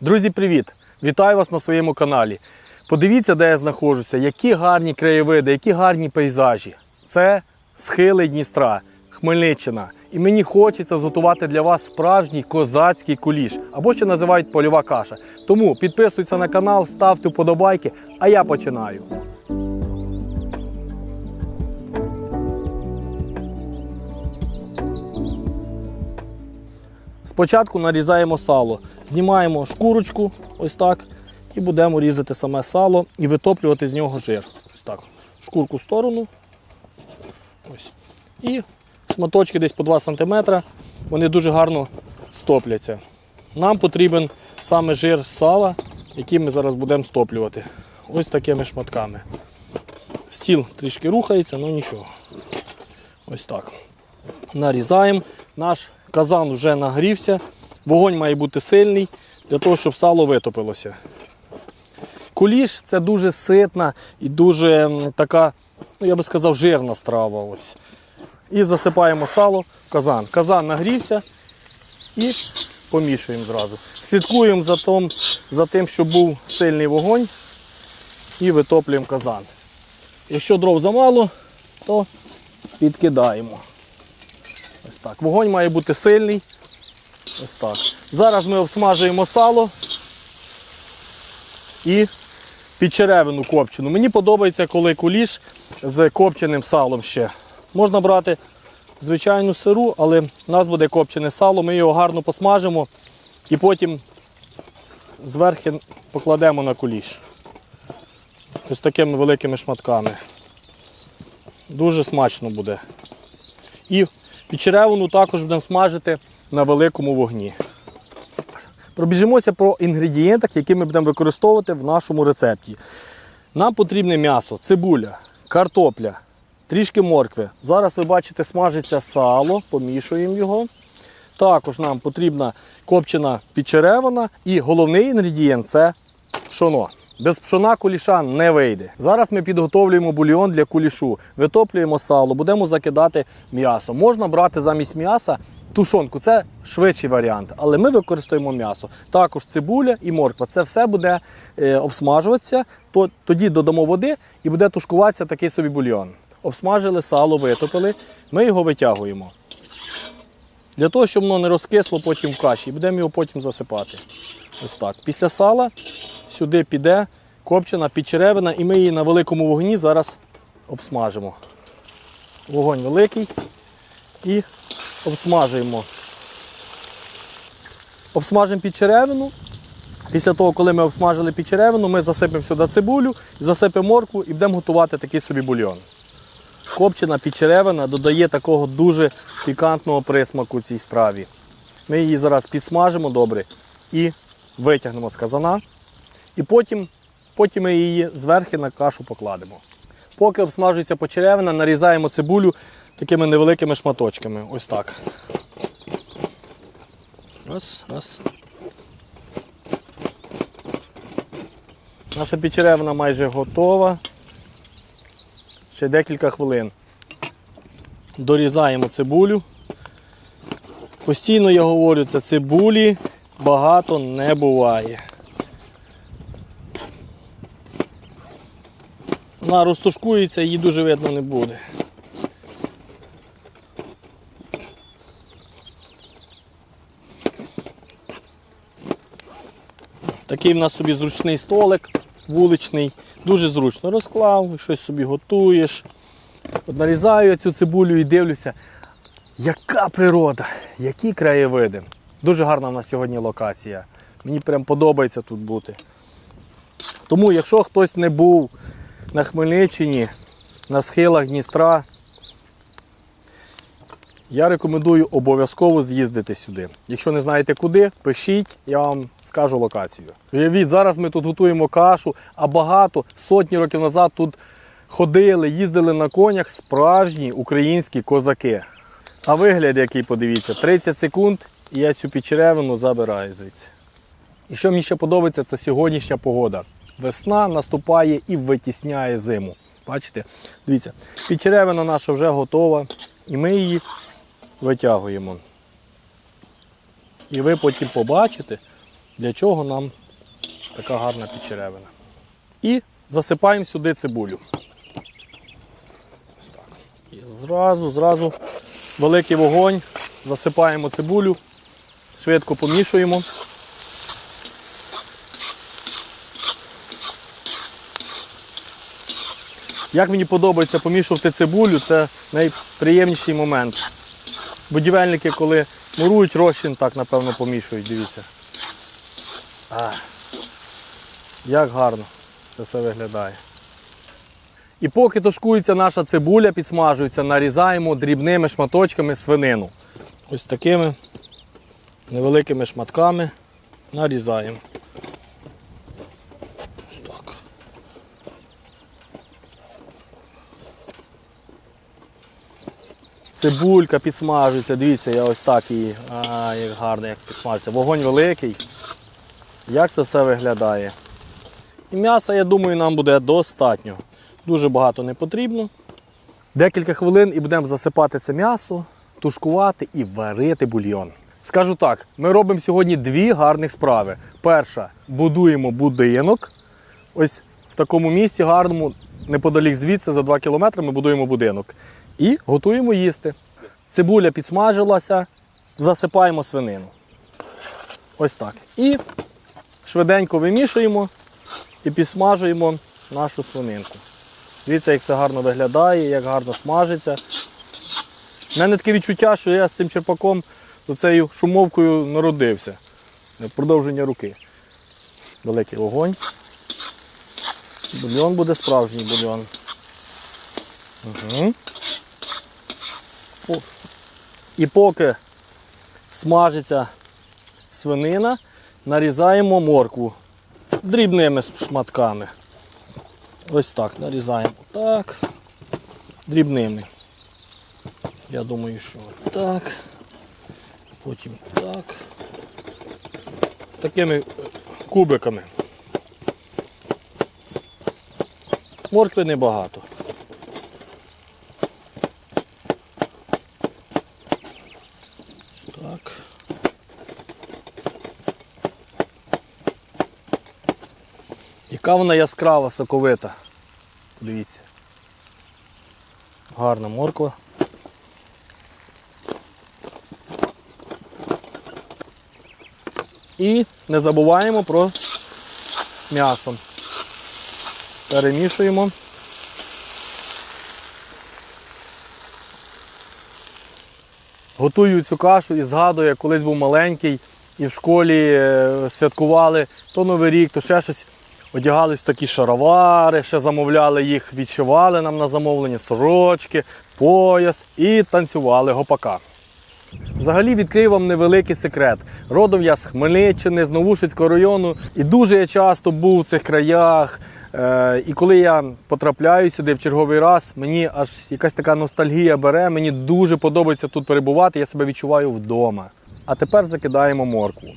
Друзі, привіт! Вітаю вас на своєму каналі. Подивіться, де я знаходжуся, які гарні краєвиди, які гарні пейзажі. Це схили Дністра, Хмельниччина. І мені хочеться зготувати для вас справжній козацький куліш, або ще називають польова каша. Тому підписуйтесь на канал, ставте вподобайки, а я починаю. Спочатку нарізаємо сало, знімаємо шкурочку, ось так, і будемо різати саме сало і витоплювати з нього жир. Ось так. Шкурку в сторону. Ось. І шматочки десь по 2 см, вони дуже гарно стопляться. Нам потрібен саме жир сала, який ми зараз будемо стоплювати. Ось такими шматками. Стіл трішки рухається, але нічого. Ось так. Нарізаємо. Наш казан вже нагрівся. Вогонь має бути сильний для того, щоб сало витопилося. Куліш це дуже ситна і дуже така, ну я би сказав, жирна страва. Ось. І засипаємо сало в казан. Казан нагрівся і помішуємо зразу. Слідкуємо за тим, за тим, щоб був сильний вогонь і витоплюємо казан. Якщо дров замало, то підкидаємо. Так. Вогонь має бути сильний. Ось так. Зараз ми обсмажуємо сало і підчеревину копчену. Мені подобається, коли куліш з копченим салом ще. Можна брати звичайну сиру, але в нас буде копчене сало, ми його гарно посмажимо і потім зверху покладемо на куліш. Ось такими великими шматками. Дуже смачно буде. І підчеревину також будемо смажити на великому вогні. Пробіжимося про інгредієнтах, які ми будемо використовувати в нашому рецепті. Нам потрібне м'ясо, цибуля, картопля, трішки моркви. Зараз ви бачите, смажиться сало, помішуємо його. Також нам потрібна копчена підчеревина і головний інгредієнт це пшоно. Без пшона куліша не вийде. Зараз ми підготовлюємо бульйон для кулішу, витоплюємо сало, будемо закидати м'ясо. Можна брати замість м'яса тушонку, це швидший варіант, але ми використовуємо м'ясо. Також цибуля і морква. Це все буде е, обсмажуватися, то, тоді додамо води і буде тушкуватися такий собі бульйон. Обсмажили сало, витопили, ми його витягуємо. Для того, щоб воно не розкисло потім в каші, і будемо його потім засипати. Ось так. Після сала сюди піде копчена підчеревина, і ми її на великому вогні зараз обсмажимо. Вогонь великий і обсмажуємо. Обсмажимо підчеревину. Після того, коли ми обсмажили підчеревину, ми засипемо сюди цибулю, засипемо моркву і будемо готувати такий собі бульйон. Копчена підчеревина додає такого дуже пікантного присмаку цій страві. Ми її зараз підсмажимо добре і витягнемо з казана. І потім, потім ми її зверху на кашу покладемо. Поки обсмажується почеревина, нарізаємо цибулю такими невеликими шматочками. Ось так. Раз, раз. Наша печеревина майже готова. Ще декілька хвилин. Дорізаємо цибулю. Постійно я говорю, це цибулі багато не буває. Вона розтушкується, її дуже видно не буде. Такий в нас собі зручний столик вуличний, дуже зручно розклав, щось собі готуєш. От нарізаю цю цибулю і дивлюся, яка природа, які краєвиди. Дуже гарна в нас сьогодні локація. Мені прям подобається тут бути. Тому, якщо хтось не був на Хмельниччині, на схилах Дністра, я рекомендую обов'язково з'їздити сюди. Якщо не знаєте куди, пишіть, я вам скажу локацію. Уявіть, зараз ми тут готуємо кашу, а багато сотні років назад тут ходили, їздили на конях справжні українські козаки. А вигляд, який подивіться, 30 секунд, і я цю підчеревину забираю звідси. І що мені ще подобається, це сьогоднішня погода. Весна наступає і витісняє зиму. Бачите? Дивіться, підчеревина наша вже готова, і ми її витягуємо. І ви потім побачите, для чого нам така гарна підчеревина. І засипаємо сюди цибулю. Ось так. І зразу, зразу великий вогонь, засипаємо цибулю, швидко помішуємо. Як мені подобається помішувати цибулю, це найприємніший момент. Будівельники, коли мурують розчин, так напевно помішують, дивіться. Як гарно це все виглядає. І поки тушкується наша цибуля, підсмажується, нарізаємо дрібними шматочками свинину. Ось такими невеликими шматками нарізаємо. Цибулька підсмажується, дивіться, я ось так її. А, як гарно, як підсмажується. Вогонь великий. Як це все виглядає? І м'яса, я думаю, нам буде достатньо. Дуже багато не потрібно. Декілька хвилин і будемо засипати це м'ясо, тушкувати і варити бульйон. Скажу так, ми робимо сьогодні дві гарних справи. Перша будуємо будинок. Ось в такому місці гарному, неподалік звідси, за 2 кілометри, ми будуємо будинок. І готуємо їсти. Цибуля підсмажилася, засипаємо свинину. Ось так. І швиденько вимішуємо і підсмажуємо нашу свининку. Дивіться, як це гарно виглядає, як гарно смажиться. У мене таке відчуття, що я з цим черпаком, з цією шумовкою народився. Продовження руки. Великий вогонь. Бульйон буде справжній бульйон. Угу. І поки смажиться свинина, нарізаємо моркву дрібними шматками. Ось так нарізаємо так. Дрібними. Я думаю, що так. Потім так. Такими е, кубиками. Моркви небагато. Так. Яка вона яскрава, соковита. Дивіться. Гарна морква. І не забуваємо про м'ясо. Перемішуємо. Готую цю кашу і згадую, як колись був маленький і в школі е, святкували то Новий рік, то ще щось. Одягались такі шаровари, ще замовляли їх, відшивали нам на замовлення сорочки, пояс і танцювали гопака. Взагалі відкрию вам невеликий секрет. Родом я з Хмельниччини, з Новушицького району, і дуже я часто був в цих краях. Е, І коли я потрапляю сюди в черговий раз, мені аж якась така ностальгія бере, мені дуже подобається тут перебувати, я себе відчуваю вдома. А тепер закидаємо моркву.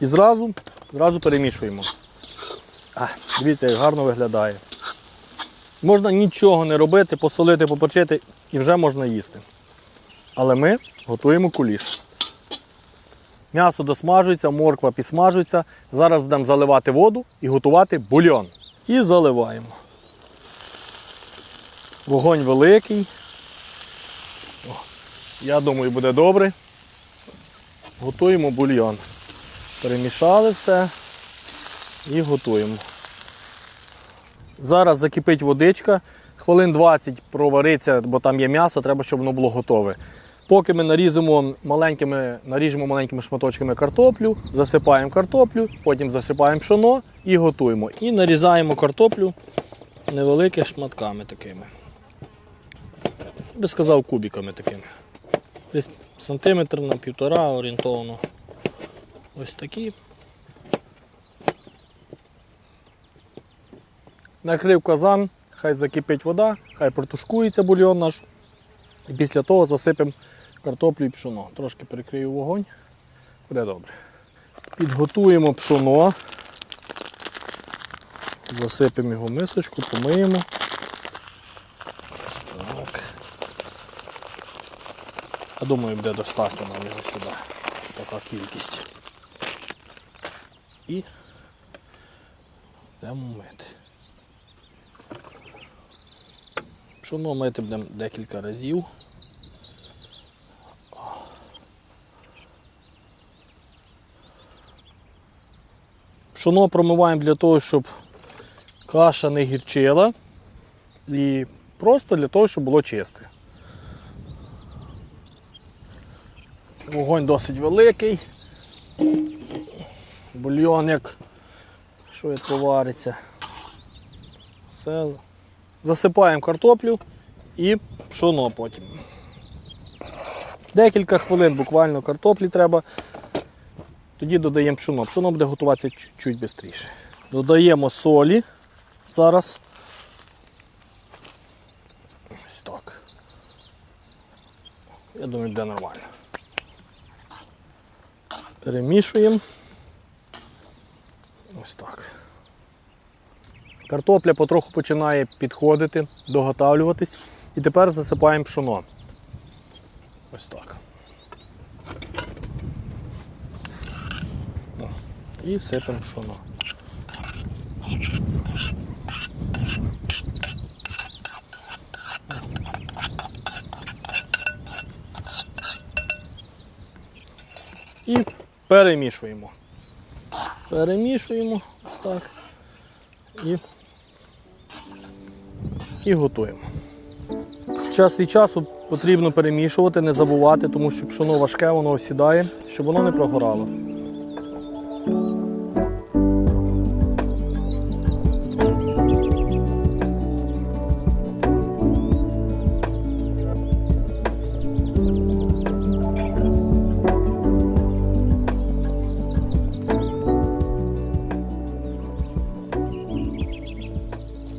І зразу, зразу перемішуємо. А, дивіться, як гарно виглядає. Можна нічого не робити, посолити, поперчити і вже можна їсти. Але ми готуємо куліш. М'ясо досмажується, морква підсмажується. Зараз будемо заливати воду і готувати бульйон. І заливаємо. Вогонь великий. О, я думаю, буде добре. Готуємо бульйон. Перемішали все і готуємо. Зараз закипить водичка, хвилин 20 провариться, бо там є м'ясо, треба, щоб воно було готове. Поки ми наріжемо маленькими, наріжемо маленькими шматочками картоплю, засипаємо картоплю, потім засипаємо пшоно і готуємо. І нарізаємо картоплю невеликими шматками такими. Я би сказав, кубиками такими. Десь сантиметр на півтора орієнтовно. Ось такі. Накрив казан, хай закипить вода, хай протушкується бульйон наш. І після того засипемо картоплю і пшоно. Трошки перекрию вогонь. Буде добре. Підготуємо пшоно. Засипемо його в мисочку, помиємо. Так. Я думаю, буде достатньо нам його сюди. така кількість. І будемо мити. Пшоно мити будемо декілька разів. Пшоно промиваємо для того, щоб каша не гірчила і просто для того, щоб було чисте. Вогонь досить великий. Бульйон як швидко вариться. Все. Засипаємо картоплю і пшоно потім. Декілька хвилин буквально картоплі треба. Тоді додаємо пшоно. Пшоно буде готуватися чуть швидше. Додаємо солі зараз. Ось так. Я думаю, буде нормально. Перемішуємо. Ось так. Картопля потроху починає підходити, доготавлюватись. І тепер засипаємо пшоно. Ось так. І сипемо пшоно. І перемішуємо. Перемішуємо ось так. І, і готуємо. Час від часу потрібно перемішувати, не забувати, тому що пшоно важке, воно осідає, щоб воно не прогорало.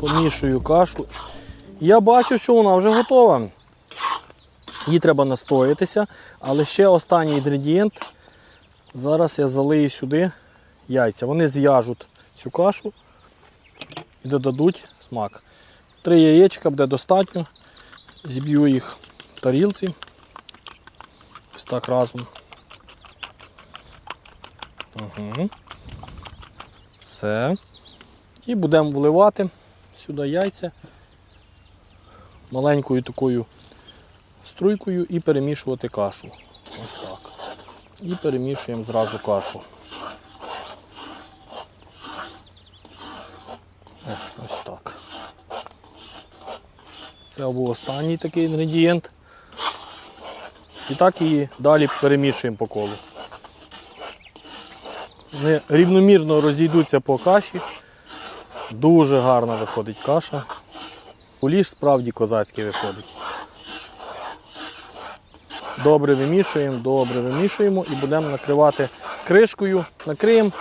Помішую кашу. Я бачу, що вона вже готова. Їй треба настоятися, але ще останній інгредієнт. Зараз я залию сюди яйця. Вони зв'яжуть цю кашу і додадуть смак. Три яєчка буде достатньо. Зіб'ю їх в тарілці. Ось так разом. Угу. Все. І будемо вливати сюди яйця маленькою такою струйкою і перемішувати кашу. Ось так. І перемішуємо зразу кашу. Ось так. Це був останній такий інгредієнт. І так її далі перемішуємо по колу. Вони рівномірно розійдуться по каші. Дуже гарна виходить каша. Куліш справді козацький виходить. Добре вимішуємо, добре вимішуємо і будемо накривати кришкою. Накриємо,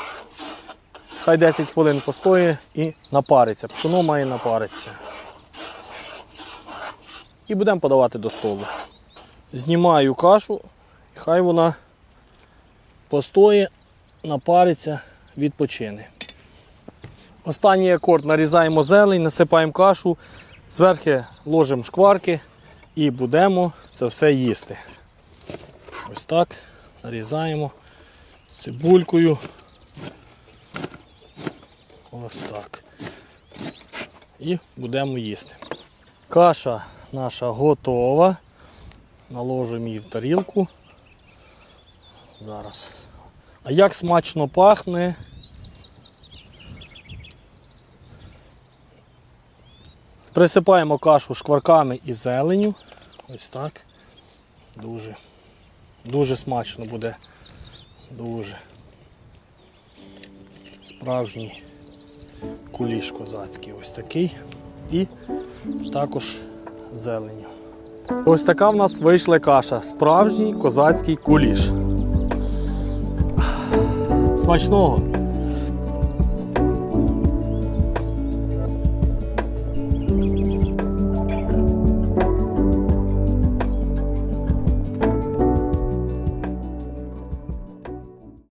хай 10 хвилин постоє і напариться. Пшоно має напаритися. І будемо подавати до столу. Знімаю кашу, хай вона постоє, напариться, відпочине. Останній акорд нарізаємо зелень, насипаємо кашу, зверху ложимо шкварки і будемо це все їсти. Ось так нарізаємо цибулькою. Ось так. І будемо їсти. Каша наша готова. Наложимо її в тарілку. Зараз. А як смачно пахне. Присипаємо кашу шкварками і зеленю. Ось так. Дуже, дуже смачно буде. Дуже. Справжній куліш козацький ось такий. І також зеленю. Ось така в нас вийшла каша. Справжній козацький куліш. Смачного!